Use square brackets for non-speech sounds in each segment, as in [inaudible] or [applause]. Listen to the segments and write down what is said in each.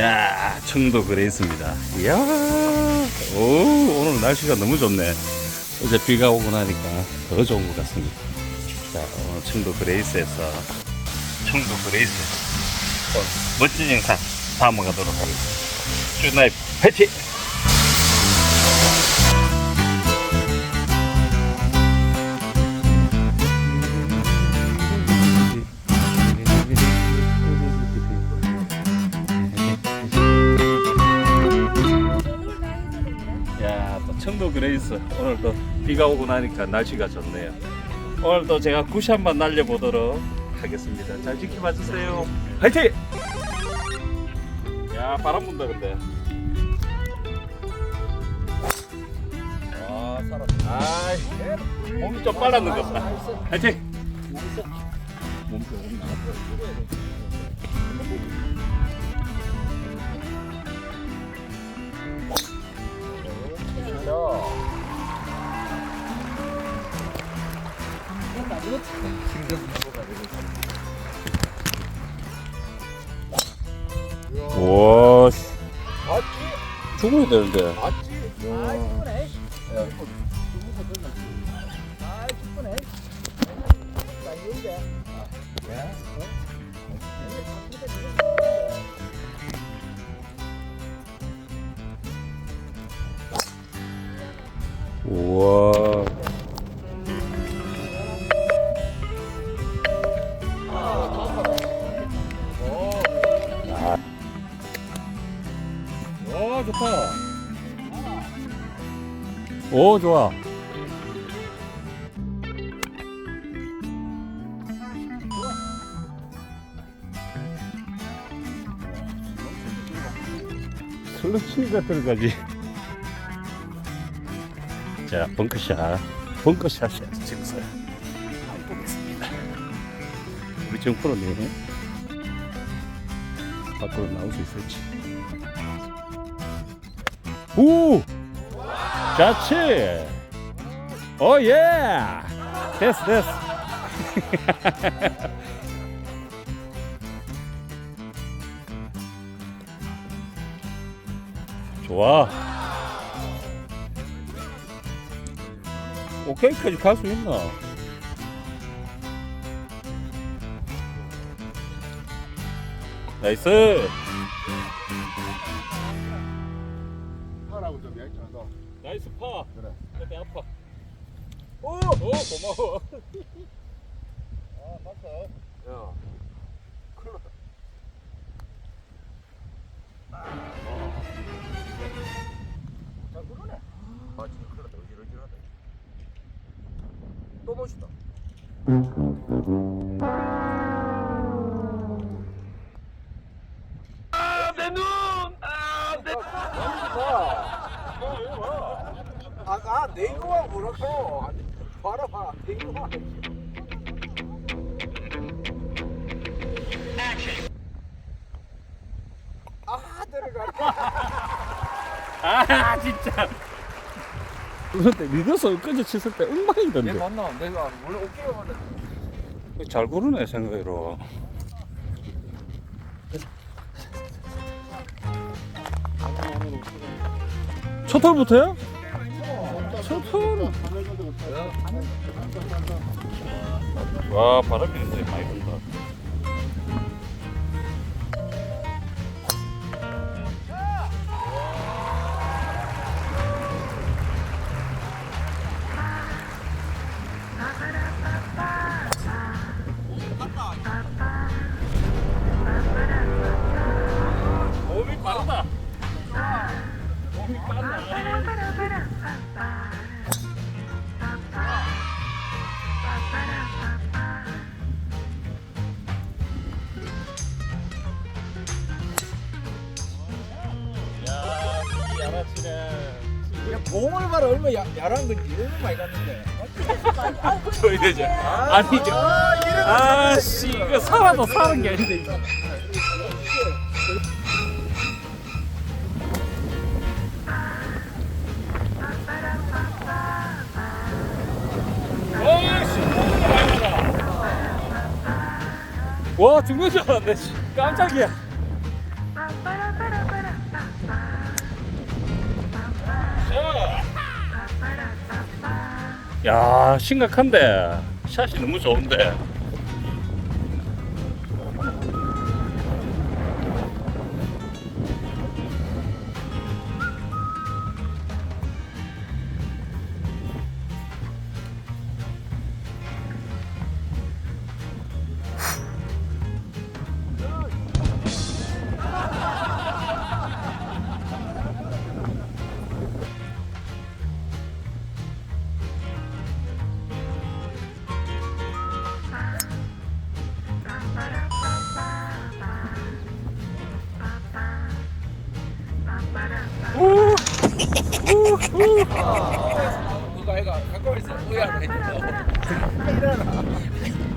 야, 청도 그레이스입니다. 이야, 오, 오늘 날씨가 너무 좋네. 어제 비가 오고 나니까 더 좋은 것 같습니다. 자, 오늘 청도 그레이스에서 청도 그레이스 어, 멋진 영상 담아가도록 하겠습니다. 쭈나이 패치! 그레이스 오늘 또 비가 오고 나니까 날씨가 좋네요. 오늘 또 제가 굿이 한번 날려보도록 하겠습니다. 잘 지켜봐 주세요. 화이팅! 야, 바람 분다 근데. 와, 살았다. 아이, 몸이 좀 빨랐는 것 같다. 화이팅! 몸이 조금 나갔다. 와, 씨. 맞지? 죽어야 되는데. 맞지? 오, 좋아. 슬러치가 들어가지. [laughs] 자, 벙커샷. 벙커샷 찍었어요. 한번 보겠습니다. 우리 정프로님. 밖으로 나올 수 있을지. 오! 자치! 오, 예! 됐어, 됐어. [laughs] 좋아. 오케이까지 갈 수 있나? 나이스! 나이스 파! 그래. 배 아파. 오! 오, 고마워. [laughs] 아, 맞어. 야. 큰일 났다. 잘. 아, 진짜 큰일 났다. 어지러지하다. 또 멋있다. 아, 아, 네이버가 뭐라고? 아니, 봐라, 봐. 네이버가. 아, 들어가. 아, 진짜. 그런데 리더서 엊그제 쳤을 때 엉망이던데. 내 맞나? 내가 원래 어깨가 맞아. 잘 고르네, 생각으로. 첫 털부터요? 와, 바람이 야란 건지 얼마 많이 갔는데. 저희 되죠. 아니죠. 아, 씨, 이거 살아도 사는 게 아닌데. 이거. 와, 죽는 줄 알았네. 씨. 깜짝이야. 야 심각한데. 샷이 너무 좋은데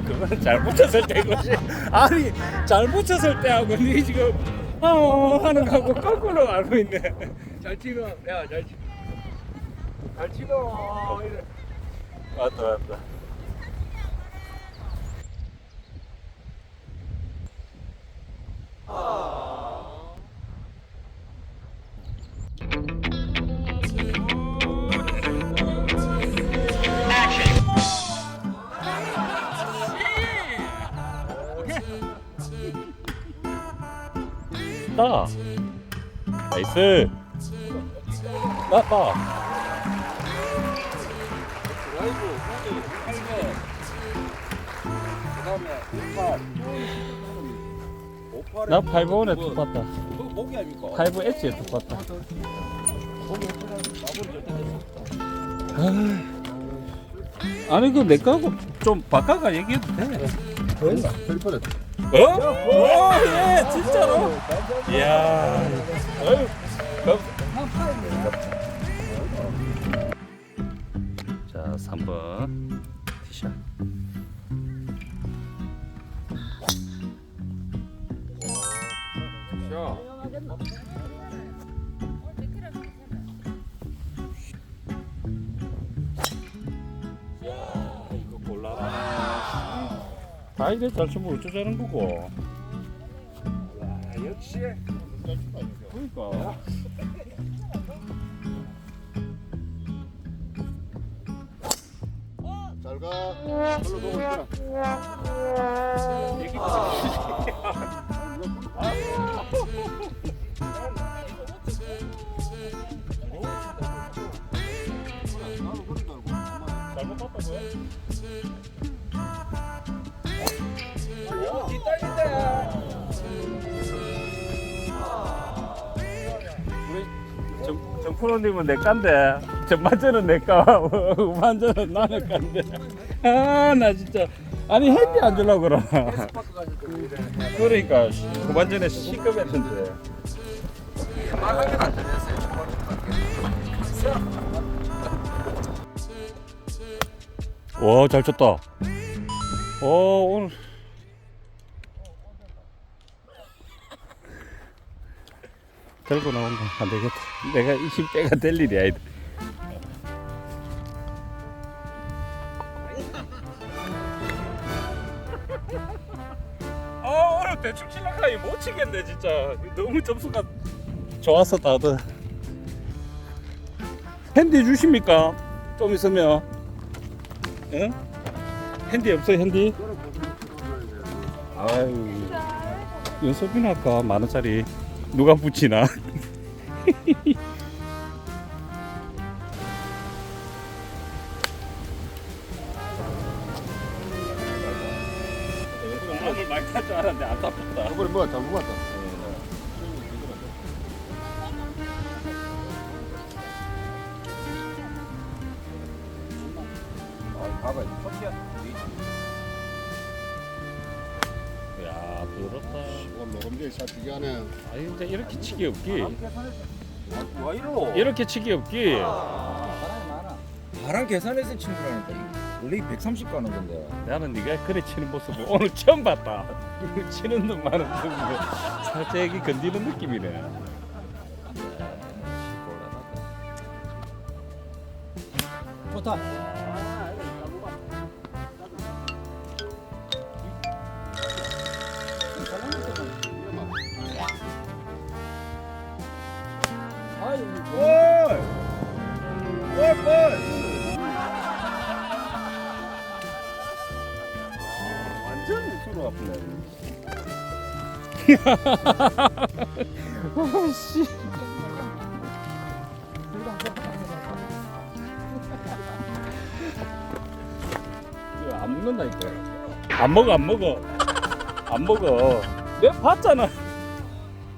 그건 잘 붙였을 때고지 아니 잘 붙였을 때 하고 니 지금 어 하는 거하고 거꾸로 알고 있네 잘 치노 야잘 치. 잘 치노 이래. 맞다 맞다 따 나이스 따따 드라이브, 그다음에 오팔. 나 8번에 툭 봤다 그거 목이 아닙니까? 5 엣지에 툭 봤다 목이 없으면 마무리 좀 아니 그 내 거하고 좀 바꿔가 얘기해도 돼 됐나? 될 뻔했다. 어? 오, 예, 진짜로? 이야. 어휴, 자, 3번 티샷. 야, 다 이래 잘 치면 어쩌자는 거고. 야, 역시 그러니까. 잘 가. 별로 있구나. 나도 우리 정, 정프로님은 내 깐데 전반전은 내 까, [laughs] 후반전은 나는 깐데. 아, 나 진짜. 아니 핸디 안 주려고 그러. 파크 가서 좀 이래. 그러니까 씨, 후반전에 시급했는데. 와, 잘 쳤다. 어, 오늘. 들고 나온다. 안 되겠다. 내가 20대가 될 일이 아니다. 아, 오늘 대충 칠라카이 못 치겠네, 진짜. 너무 점수가 좋았어, 다들. 핸디 주십니까? 좀 있으면. 응? 핸디 없어 핸디? 아유 연습이나 할까 만 원짜리 누가 붙이나? 오늘 많이 탈줄 알았는데 안 잡혔다. 저번에 뭐야 잘못 봤다. 하네. 아니 근데 이렇게 치기 없기. 와, 이러노? 이렇게 치기 없기. 많아. 바람 계산해서 친 거라니까. 원래 130 가는 건데. 나는 네가 그래 치는 모습을 오늘 처음 봤다. 치는 놈만은 좀 살짝 이게 건드는 느낌이네. 좋다. 아프네. 아씨. 안 먹는다니까. 안 먹어 안 먹어. 안 먹어. 내가 봤잖아.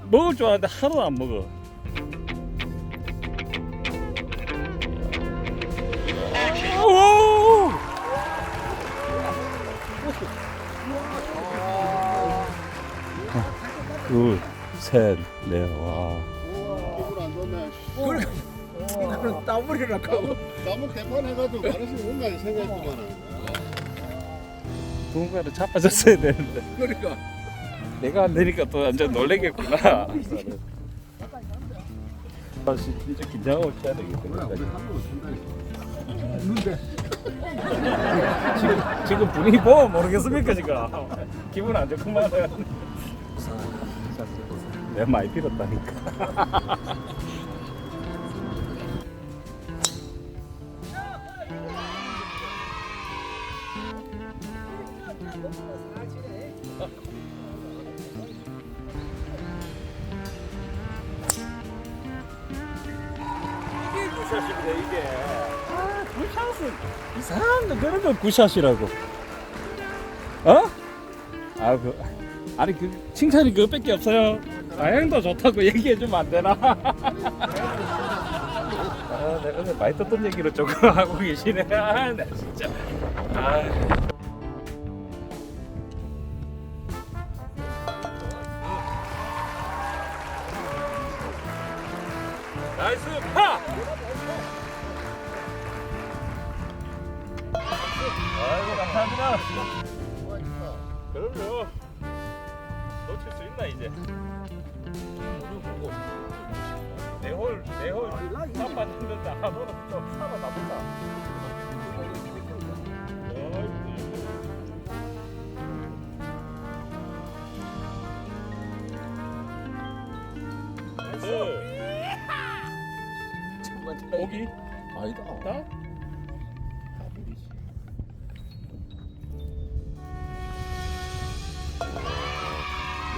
먹을 줄 알았는데 하나도 안 먹어. 둘, 셋, 넷, 와. 기분 안 좋네. 그래. 나는 따버리라고. 나무 대판 해가지고 가르치면 온다 생각했구만. 누군가를 잡아줬어야 되는데. 그러니까. 내가 안 되니까 또 완전 놀래겠구나. 다시 진짜 긴장하고 쳐야 되겠구나. 지금, 지금 분위기 보면 모르겠습니까, 지금? 기분 안 좋구만. 내가 많이 빌었다니까. 이게 굿샷입니다, 이게. 아, 굿샷은 이상한 거 그런 거 굿샷이라고. 어? 아, 그, 아니, 그, 칭찬이 그것밖에 없어요. 다행도 좋다고 [laughs] 얘기해주면 안 되나? [laughs] 아, 내가 오늘 많이 듣던 얘기를 조금 하고 계시네. 아, 나 진짜. 아. 나이스 파! 아이고 감사합니다. 그럼요. 놓칠 수 있나 이제? 내홀 내홀. 바빴는데 하도는 좀 살아남았다. 고기 아니다. 나?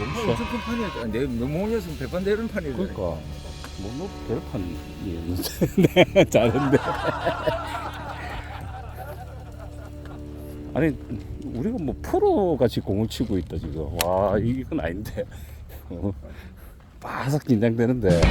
엄청 큰 판이었잖아. 내 너무했으면 백반 되는 판이었잖아. 그러니까. 뭐뭐 별판이었는데. 네, 잘했는데. 아니 우리가 뭐 프로 같이 공을 치고 있다 지금. 와 이건 아닌데. 어, [laughs] 바삭 긴장되는데